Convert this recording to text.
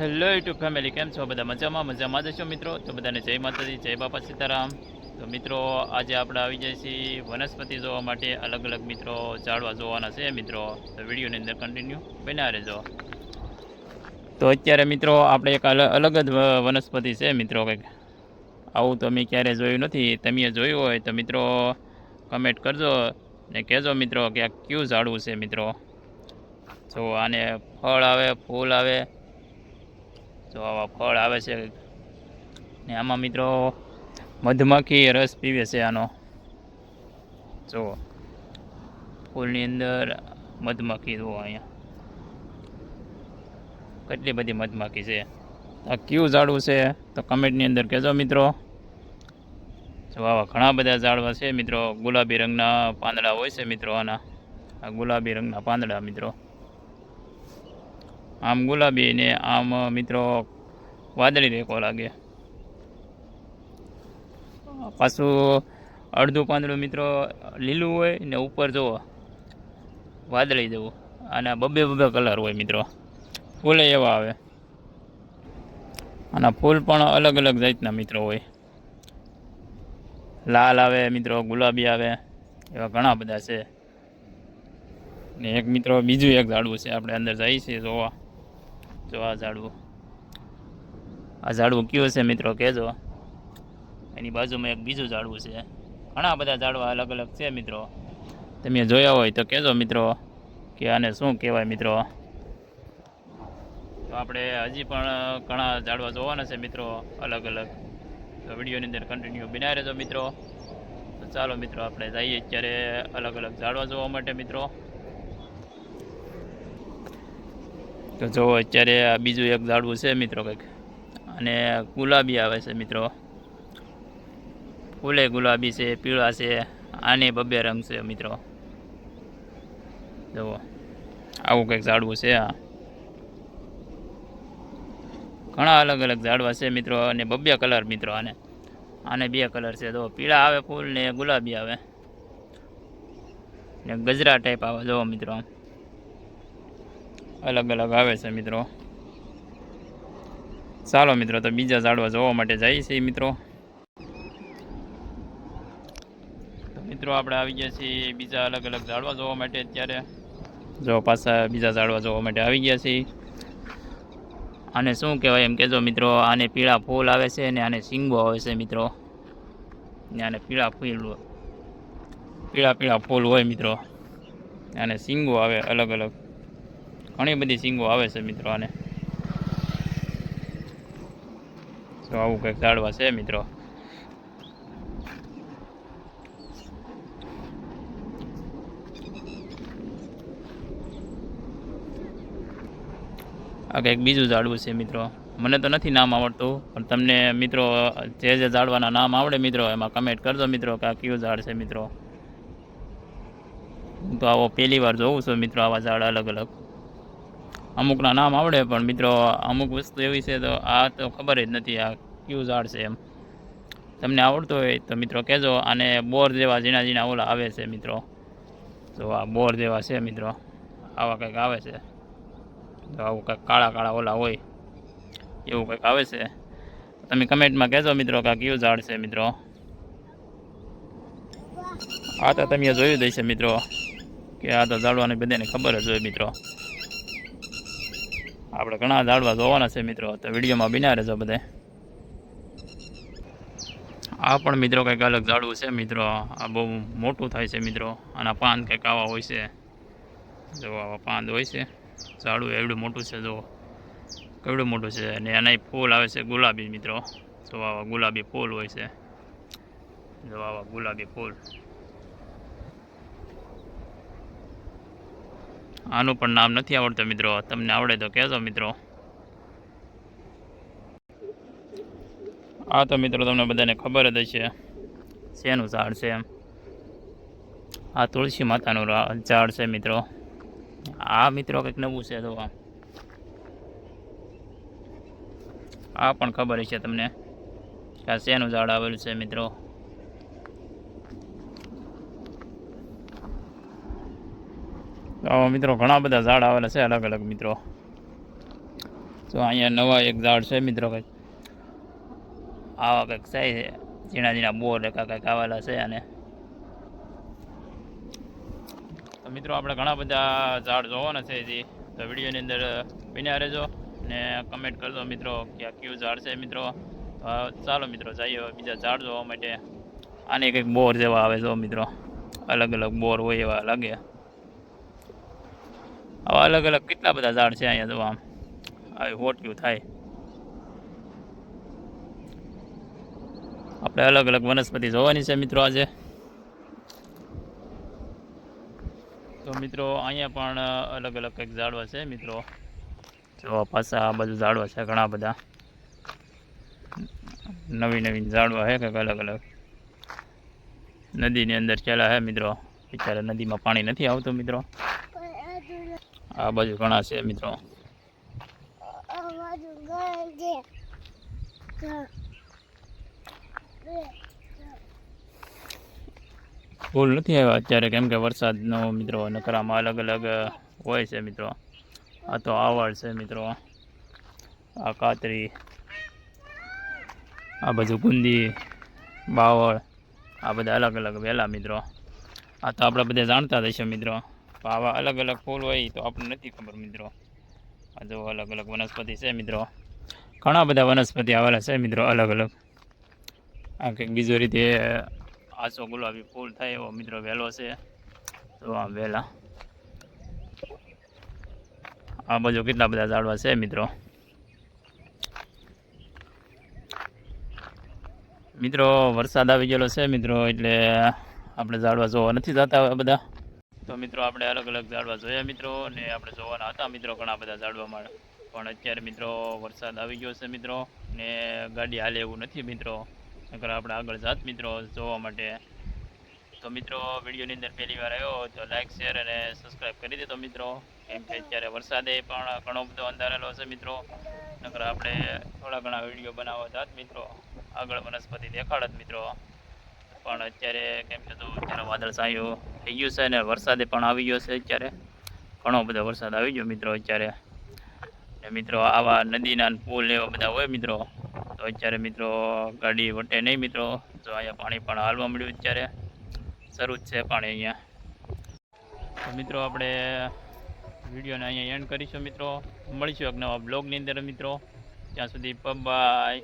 Hello YouTube family કેમ છો? બધા મજામાં? મજામાં જશો મિત્રો? તો બધાને જય માતાજી, જય બાપા સીતારામ. તો મિત્રો, આજે આપણે આવી જાય છીએ વનસ્પતિ જોવા માટે. અલગ અલગ મિત્રો ઝાડવા જોવાના છે મિત્રો. તો વિડીયોની અંદર કન્ટિન્યુ બન્યા રહેજો. તો અત્યારે મિત્રો, આપણે એક અલ- અલગ જ વનસ્પતિ છે મિત્રો કંઈક. આવું તો મેં ક્યારે જોયું નથી. તમે જોયું હોય તો મિત્રો કમેન્ટ કરજો ને કહેજો મિત્રો કે આ કયું ઝાડવું છે મિત્રો? જો આને ફળ આવે, ફૂલ આવે જો આવા ફળ આવે છે. ને આમાં મિત્રો મધમાખી રસ પીવે છે આનો. જુઓ ફૂલની અંદર મધમાખી જુઓ અહીંયા. કેટલી બધી મધમાખી છે. આ કયું ઝાડવું છે તો કમેન્ટની અંદર કહેજો મિત્રો. જો, આવા ઘણા બધા ઝાડવા છે મિત્રો. ગુલાબી રંગના પાંદડા હોય છે મિત્રો આના. આ ગુલાબી રંગના પાંદડા મિત્રો. આમ ગુલાબી ને આમ મિત્રો, વાદળી રેકો લાગે. પાછું અડધું પાંદડું, મિત્રો, લીલું હોય ને ઉપર જુઓ, વાદળી જેવું. અને બબે બબે કલર હોય, મિત્રો. ફૂલે એવા આવે. અને ફૂલ પણ અલગ અલગ જાતના, મિત્રો, હોય. લાલ આવે, મિત્રો, ગુલાબી આવે, એવા ઘણા બધા છે. ને એક, મિત્રો, બીજું એક ઝાડવું છે, આપણે અંદર જઈએ છીએ, જોવા. જો આ ઝાડવું. આ ઝાડવું કયું છે મિત્રો? કહેજો. એની બાજુમાં એક બીજું ઝાડવું છે. ઘણા બધા ઝાડવા અલગ અલગ છે મિત્રો. તમે જોયા હોય તો કહેજો મિત્રો કે આને શું કહેવાય મિત્રો. તો આપણે હજી પણ ઘણા ઝાડવા જોવાના છે મિત્રો, અલગ અલગ. તો વિડીયોની અંદર કન્ટિન્યુ બનાવી રહેજો મિત્રો. તો ચાલો મિત્રો, આપણે જઈએ અત્યારે અલગ અલગ ઝાડવા જોવા માટે મિત્રો. તો જો અત્યારે આ બીજું એક ઝાડવું છે મિત્રો કંઈક. અને ગુલાબી આવે છે મિત્રો. ફૂલે ગુલાબી છે, પીળા છે, આને બબ્બે રંગ છે મિત્રો. જુઓ. આવું કંઈક ઝાડવું છે આ ઘણા અલગ અલગ ઝાડવા છે મિત્રો અને બબ્બે કલર મિત્રો આને. આને બે કલર છે જો પીળા આવે ફૂલ ને ગુલાબી આવે. ને ગજરા ટાઈપ આવે, જુઓ મિત્રો. આમ અલગ અલગ આવે છે મિત્રો. ચાલો મિત્રો, તો બીજા ઝાડવા જોવા માટે જઈએ છીએ મિત્રો. મિત્રો, આપણે આવી ગયા છીએ બીજા અલગ અલગ ઝાડવા જોવા માટે અત્યારે. જો પાછા બીજા ઝાડવા જોવા માટે આવી ગયા છીએ. આને શું કહેવાય એમ કહેજો મિત્રો, આને પીળા ફૂલ આવે છે ને આને સિંગો આવે છે મિત્રો. ને આને પીળા ફૂલ પીળા પીળા ફૂલ હોય મિત્રો. આને સિંગો આવે અલગ અલગ ઘણી બધી સિંગો આવે છે મિત્રો આને. તો આવું કંઈક ઝાડવા છે મિત્રો. આ કંઈક બીજું ઝાડવું છે મિત્રો. મને તો નથી નામ આવડતું, પણ તમને મિત્રો જે જે ઝાડવાના નામ આવડે મિત્રો, એમાં કમેન્ટ કરજો મિત્રો કે આ કયું ઝાડ છે મિત્રો. હું તો આવો પહેલી વાર જોઉં છું મિત્રો આવા ઝાડ અલગ અલગ. અમુકના નામ આવડે, પણ મિત્રો અમુક વસ્તુ એવી છે તો આ તો ખબર જ નથી, આ ક્યુ ઝાડ છે એમ. તમને આવડતું હોય તો મિત્રો કહેજો, અને બોર જેવા ઝીણા ઝીણા ઓલા આવે છે મિત્રો. તો આ બોર જેવા છે મિત્રો. આવા કંઈક આવે છે. તો આવું કંઈક કાળા કાળા ઓલા હોય, એવું કંઈક આવે છે. તમે કમેન્ટમાં કહેજો મિત્રો કે આ કયું ઝાડ છે મિત્રો. આ તો તમે જોયું દઈશે મિત્રો, કે આ તો ઝાડવાની બધાને ખબર જ હોય મિત્રો. આપણે ઘણા ઝાડવા જોવાના છે મિત્રો, તો વિડીયોમાં બિના રહેજો બધે. આ પણ મિત્રો કંઈક અલગ ઝાડવું છે મિત્રો, આ બહુ મોટું થાય છે મિત્રો, આના પાન કંઈક આવા હોય છે. જો આવા પાન હોય છે. ઝાડું એવડું મોટું છે, જો કેવડું મોટું છે? અને એના ફૂલ આવે છે ગુલાબી મિત્રો. જો આવા ગુલાબી ફૂલ હોય છે. જો આવા ગુલાબી ફૂલ. આનું પણ નામ નથી આવડતું મિત્રો. તમને આવડે તો કહેજો મિત્રો. આ તો મિત્રો તમને બધાને ખબર જ હશે. શેનું ઝાડ છે એમ? આ તુલસી માતાનું ઝાડ છે મિત્રો. આ મિત્રો કંઈક નવું છે તો આ. આ પણ ખબર છે તમને કે આ શેનું ઝાડ આવેલું છે મિત્રો? મિત્રો, ઘણા બધા ઝાડ આવેલા છે, અલગ અલગ મિત્રો. તો અહીંયા નવા એક ઝાડ છે મિત્રો કંઈક. આવા કંઈક છે, ઝીણા ઝીણા બોર એકા કંઈક આવેલા છે અને તો મિત્રો, આપણે ઘણા બધા ઝાડ જોવાના છે હજી. તો વિડીયોની અંદર બન્યા રહેજો અને કમેન્ટ કરજો મિત્રો, કે આ કયું ઝાડ છે મિત્રો. ચાલો મિત્રો, જઈએ બીજા ઝાડ જોવા માટે. આને કંઈક બોર જેવા આવે જો મિત્રો. અલગ અલગ બોર હોય એવા લાગે. આવા અલગ અલગ કેટલા બધા ઝાડ છે અહીંયા જોવા? આમ આવી હોટ્યું થાય. આપણે અલગ અલગ વનસ્પતિ જોવાની છે મિત્રો આજે. તો મિત્રો, અહીંયા પણ અલગ અલગ કંઈક ઝાડવા છે મિત્રો. જો પાછા આ બધું ઝાડવા છે ઘણા બધા. નવી નવીન ઝાડવા છે કંઈક અલગ અલગ. નદીની અંદર ચેલા છે મિત્રો. બિચારા નદીમાં પાણી નથી આવતું મિત્રો. આ બાજુ ઘણા છે મિત્રો. ફૂલ નથી આવ્યા અત્યારે કેમ કે વરસાદનો મિત્રો નકરામાં અલગ અલગ હોય છે મિત્રો. આ તો આવડ છે મિત્રો. આ કાતરી આ બધું ગુંદી બાવળ આ બધા અલગ અલગ વહેલા મિત્રો. આ તો આપણે બધા જાણતા જ હશે મિત્રો. આવા અલગ અલગ ફૂલ હોય તો આપણને નથી ખબર મિત્રો. જો અલગ અલગ વનસ્પતિ છે મિત્રો. ઘણા બધા વનસ્પતિ આવેલા છે મિત્રો અલગ અલગ આ કંઈક બીજો રીતે આસો ગુલાબી ફૂલ થાય એવો મિત્રો વહેલો છે. તો આ વહેલા આ બાજુ કેટલા બધા ઝાડવા છે મિત્રો? મિત્રો વરસાદ આવી ગયેલો છે મિત્રો એટલે આપણે ઝાડવા જોવા નથી જતા બધા. તો મિત્રો, આપણે અલગ અલગ ઝાડવા જોયા મિત્રો ને આપણે જોવાના હતા મિત્રો ઘણા બધા ઝાડવામાં. પણ અત્યારે મિત્રો, વરસાદ આવી ગયો છે મિત્રો ને ગાડી હાલે એવું નથી મિત્રો. નકર આપણે આગળ જાત મિત્રો જોવા માટે. તો મિત્રો, વિડીયોની અંદર પહેલી વાર આવ્યો તો લાઇક શેર અને સબસ્ક્રાઈબ કરી દેતો મિત્રો. કેમ કે અત્યારે વરસાદે પણ ઘણો બધો અંધારેલો છે મિત્રો. નકર આપણે થોડા ઘણા વીડિયો બનાવવા જાત મિત્રો. આગળ વનસ્પતિ દેખાડત મિત્રો. પણ અત્યારે કેમ કે તો, અત્યારે વાદળ છાયું. થઈ ગયું છે અને વરસાદે પણ આવી ગયો છે અત્યારે. ઘણો બધો વરસાદ આવી ગયો મિત્રો અત્યારે. મિત્રો આવા નદીના પુલ એવા બધા હોય મિત્રો. તો અત્યારે મિત્રો ગાડી વટે નહીં મિત્રો. જો અહીંયા પાણી પણ હાલવા મળ્યું અત્યારે. શરૂ જ છે પાણી અહીંયા. તો મિત્રો આપણે વિડીયોને અહીંયા એન્ડ કરીશું મિત્રો. મળીશું એક નવા બ્લોગની અંદર મિત્રો. ત્યાં સુધી બાય